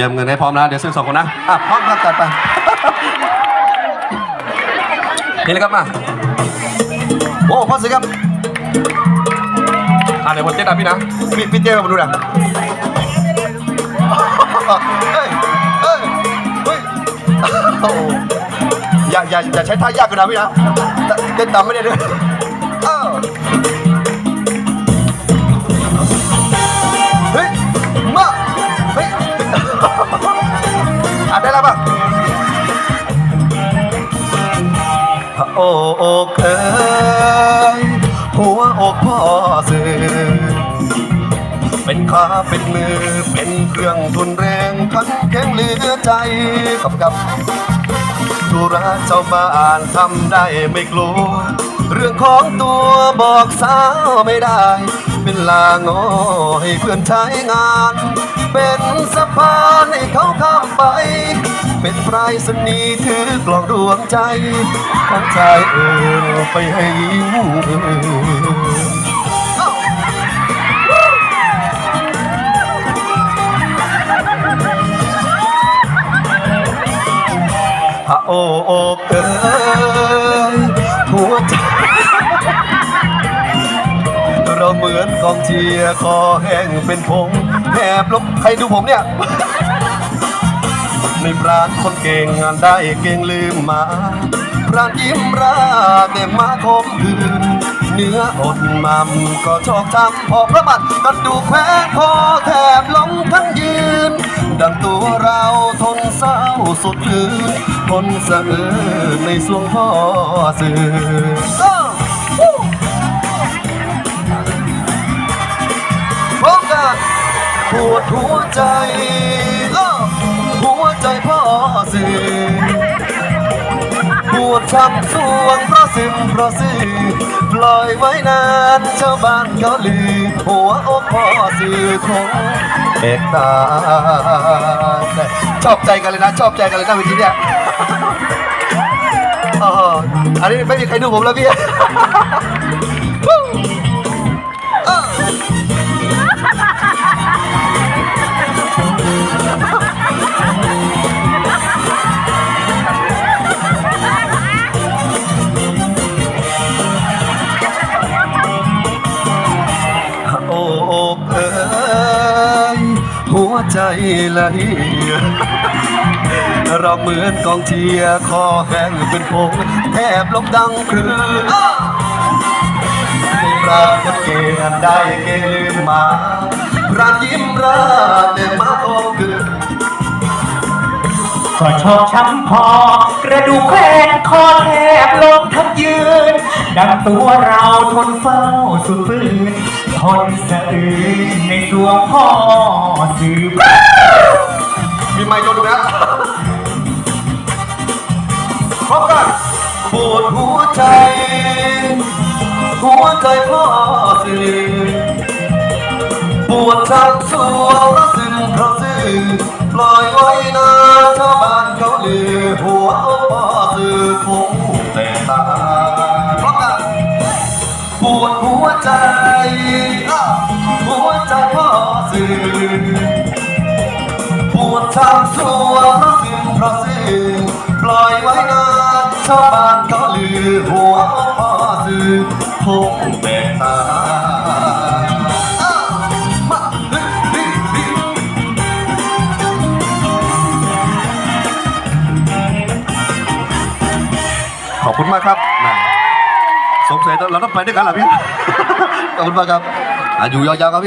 ตรียมเงินให้พร้อมนะเดี๋ยวซื้อสองคนนะอะพร้อมครับจัดไปนี่เลยครับมาโอ้พ่อสิครับอ่าเดี๋ยวผมเต้นตาพี่นะพี่พี่เจ้มาดูน่อยเฮ้ยเฮ้ยเฮ้ยโอ้อย่าอย่าอย่าใช้ท่ายากกว่านะพี่นะเต้นตามไม่ได้ด้วย อะได้แล้วป่ะโอ้อกเอ้ยหัวอกพ่อสื่อเป็นขาเป็นมือเป็นเครื่องทุนแรงขันแข็งเหลือใจกับกับธุระเจ้าบ้านทำได้ไม่กลัว เรื่องของตัวบอกสาวไม่ได้ เป็นลางอให้เพื่อนใช้งาน เป็นสะพานให้เขาข้ามไป เป็นปลายสนีถือกล่องดวงใจของชายเอื่นไปให้หญิงอื่นพระโออกเอ้ย เหมือนกองเชียร์คอแห้งเป็นผงแทบลบใครดูผมเนี่ย ในปราณคนเก่งงานได้เก่งลืมมาปราณยิ้มราแต่มาคมคืนเนื้ออดมัมก็ชอกช้ำพอประบัดกระดูกแพ้คอแทบล้มทั้งยืน ดังตัวเราทนเศร้าสุดคืนทนสะอื้นในสวงพ่อสื่อ ปวดหัวใจหัวใจพ่อสื่อปวดช้ำสวงเพราะซึมเพราะซื่อปล่อยไว้นานชาวบ้านเขาลือหัวอกพ่อสื่อคงเอกตาชอบใจกันเลยนะชอบใจกันเลยนะวิธีเนี้ยอ๋ออันนี้ไม่มีใครดูผมแล้วพี่ โอ้อกเอ้ยหัวใจละเหียเราเหมือนกองเชียร์คอแห้งเป็นพงแทบลบดังครือในปราณเกณฑ์ได้เกณฑ์ลืมมาป ราณยิ้มราแต่มาโอคือก็ชอกช้ำพอกระดูกแขนคอแทบลงทั้งยืนดังตัวเราทนเฝ้าสุดฝืนทนสะอื้นในสวงพ่อสืบมีไมค์ตัวดูนะพร้อมกันปวดหัวใจ หัวใจพ่อสื่อ ปวดช้ำสวงและซึมเพราะซื่อปล่อยไว้นาชาวบ้านเขาลือหัวอกพ่อสื่อคงแต่ตาพร้อมกันปวดหัวใจหัวใจพ่อสื่อปวดช้ำสวงเพราะซึมเพราะซื่อปล่อยไว้นาชาวบ้านเขาลือหัวอกพ่อสื่อคงแบกตา ขอบคุณมากครับนะสงสัยเราต้องไปด้วยกันเหรอพี่ ขอบคุณมากครับอะอยู่ยาวๆครับพี่